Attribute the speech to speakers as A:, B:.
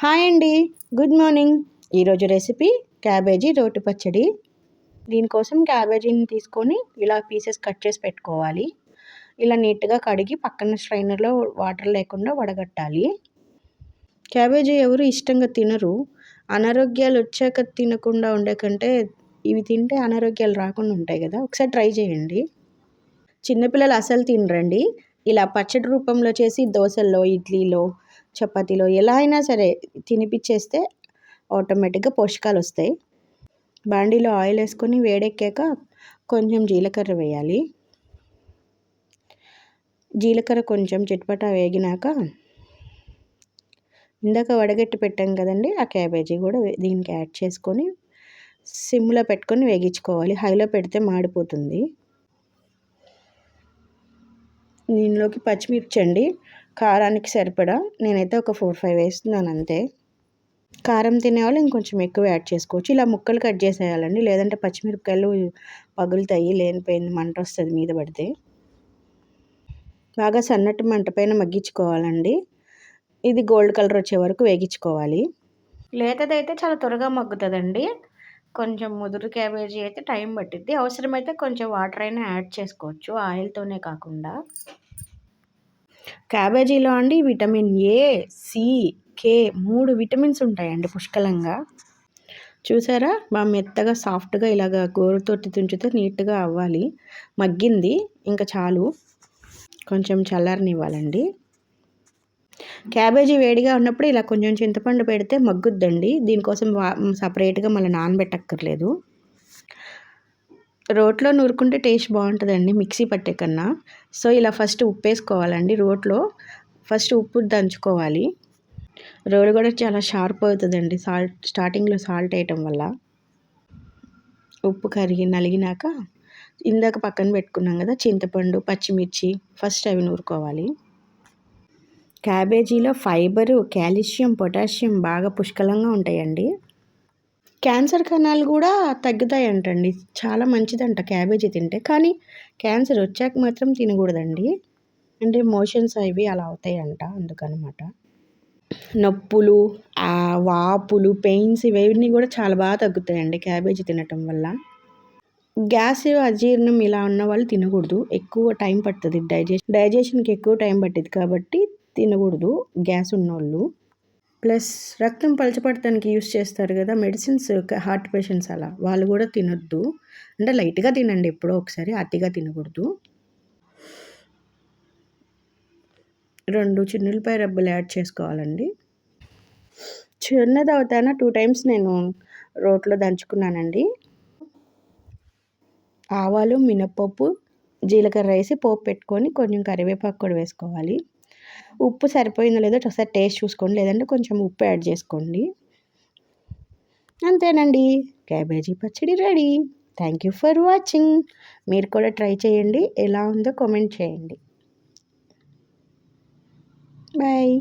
A: Hi అండి. Good morning. ఈరోజు recipe cabbage రోటి పచ్చడి. దీనికోసం క్యాబేజీని తీసుకొని ఇలా పీసెస్ కట్ చేసి పెట్టుకోవాలి. ఇలా నీట్గా కడిగి పక్కన స్ట్రైనర్లో వాటర్ లేకుండా వడగట్టాలి. క్యాబేజీ ఎవరు ఇష్టంగా తినరు. అనారోగ్యాలు వచ్చాక తినకుండా ఉండే కంటే ఇవి తింటే అనారోగ్యాలు రాకుండా ఉంటాయి కదా. ఒకసారి ట్రై చేయండి. చిన్నపిల్లలు అసలు తినరండి. ఇలా పచ్చడి రూపంలో చేసి దోశల్లో ఇడ్లీలో చపాతీలో ఎలా అయినా సరే తినిపించేస్తే ఆటోమేటిక్గా పోషకాలు వస్తాయి. బాండీలో ఆయిల్ వేసుకొని వేడెక్కాక కొంచెం జీలకర్ర వేయాలి. జీలకర్ర కొంచెం చిట్పట వేగినాక ఇందాక వడగట్టి పెట్టాం కదండి ఆ క్యాబేజీ కూడా దీనికి యాడ్ చేసుకొని సిమ్లో పెట్టుకొని వేగించుకోవాలి. హైలో పెడితే మాడిపోతుంది. దీనిలోకి పచ్చిమిర్చి అండి కారానికి సరిపడా నేనైతే ఒక ఫోర్ ఫైవ్ వేస్తున్నాను అంతే. కారం తినేవాళ్ళు ఇంకొంచెం ఎక్కువ యాడ్ చేసుకోవచ్చు. ఇలా ముక్కలు కట్ చేసేయాలండి. లేదంటే పచ్చిమిరపకాయలు పగులుతాయి లేనిపోయింది మంట వస్తుంది మీద పడితే. బాగా సన్నటి మంట పైన మగ్గించుకోవాలండి. ఇది గోల్డ్ కలర్ వచ్చే వరకు వేగించుకోవాలి. లేతదైతే చాలా త్వరగా మగ్గుతుందండి. కొంచెం ముదురు క్యాబేజీ అయితే టైం పట్టిద్ది. అవసరమైతే కొంచెం వాటర్ అయినా యాడ్ చేసుకోవచ్చు ఆయిల్తోనే కాకుండా. క్యాబేజీలో అండి విటమిన్ ఏ సి కే మూడు విటమిన్స్ ఉంటాయండి పుష్కలంగా. చూసారా? బాగా మెత్తగా సాఫ్ట్గా ఇలాగ గోరుతోటి తుంచితే నీట్గా అవ్వాలి. మగ్గింది. ఇంకా చాలు. కొంచెం చల్లారనివ్వాలండి. క్యాబేజీ వేడిగా ఉన్నప్పుడు ఇలా కొంచెం చింతపండు పెడితే మగ్గుద్దండి. దీనికోసం సపరేట్గా మళ్ళీ నానబెట్టక్కర్లేదు. రోట్లో నూరుకుంటే టేస్ట్ బాగుంటుందండి మిక్సీ పట్టే కన్నా. సో ఇలా ఫస్ట్ ఉప్పు వేసుకోవాలండి రోట్లో. ఫస్ట్ ఉప్పు దంచుకోవాలి. రోలు కూడా చాలా షార్ప్ అవుతుందండి సాల్ట్ స్టార్టింగ్లో సాల్ట్ వేయటం వల్ల. ఉప్పు కరిగి నలిగినాక ఇందాక పక్కన పెట్టుకున్నాం కదా చింతపండు పచ్చిమిర్చి ఫస్ట్ అవి నూరుకోవాలి. క్యాబేజీలో ఫైబరు కాల్షియం పొటాషియం బాగా పుష్కలంగా ఉంటాయండి. క్యాన్సర్ కణాలు కూడా తగ్గుతాయంటండి. చాలా మంచిదంట క్యాబేజీ తింటే. కానీ క్యాన్సర్ వచ్చాక మాత్రం తినకూడదండి. అంటే మోషన్స్ అవి అలా అవుతాయంట అందుకనమాట. నొప్పులు వాపులు పెయిన్స్ ఇవన్నీ కూడా చాలా బాగా తగ్గుతాయండి క్యాబేజీ తినటం వల్ల. గ్యాస్ అజీర్ణం ఇలా ఉన్న వాళ్ళు తినకూడదు. ఎక్కువ టైం పడుతుంది డైజెషన్. డైజెషన్కి ఎక్కువ టైం పట్టింది కాబట్టి తినకూడదు గ్యాస్ ఉన్నోళ్ళు. ప్లస్ రక్తం పలచపడటానికి యూస్ చేస్తారు కదా మెడిసిన్స్ హార్ట్ పేషెంట్స్ అలా. వాళ్ళు కూడా తినొద్దు. అంటే లైట్గా తినండి ఎప్పుడో ఒకసారి అతిగా తినకూడదు. రెండు చిన్నులపై రబ్బులు యాడ్ చేసుకోవాలండి. చిన్నది అవుతానా టూ టైమ్స్ నేను రోట్లో దంచుకున్నానండి. ఆవాలు మినప్పప్పు జీలకర్ర వేసి పోపు పెట్టుకొని కొంచెం కరివేపాకు కూడా వేసుకోవాలి. ఉప్పు సరిపోయిందో లేదో ఒకసారి టేస్ట్ చూసుకోండి. లేదంటే కొంచెం ఉప్పు యాడ్ చేసుకోండి. అంతేనండి. క్యాబేజీ పచ్చడి ready. Thank you for watching. మీరు కూడా ట్రై చేయండి. ఎలా ఉందో కామెంట్ చేయండి. బాయ్.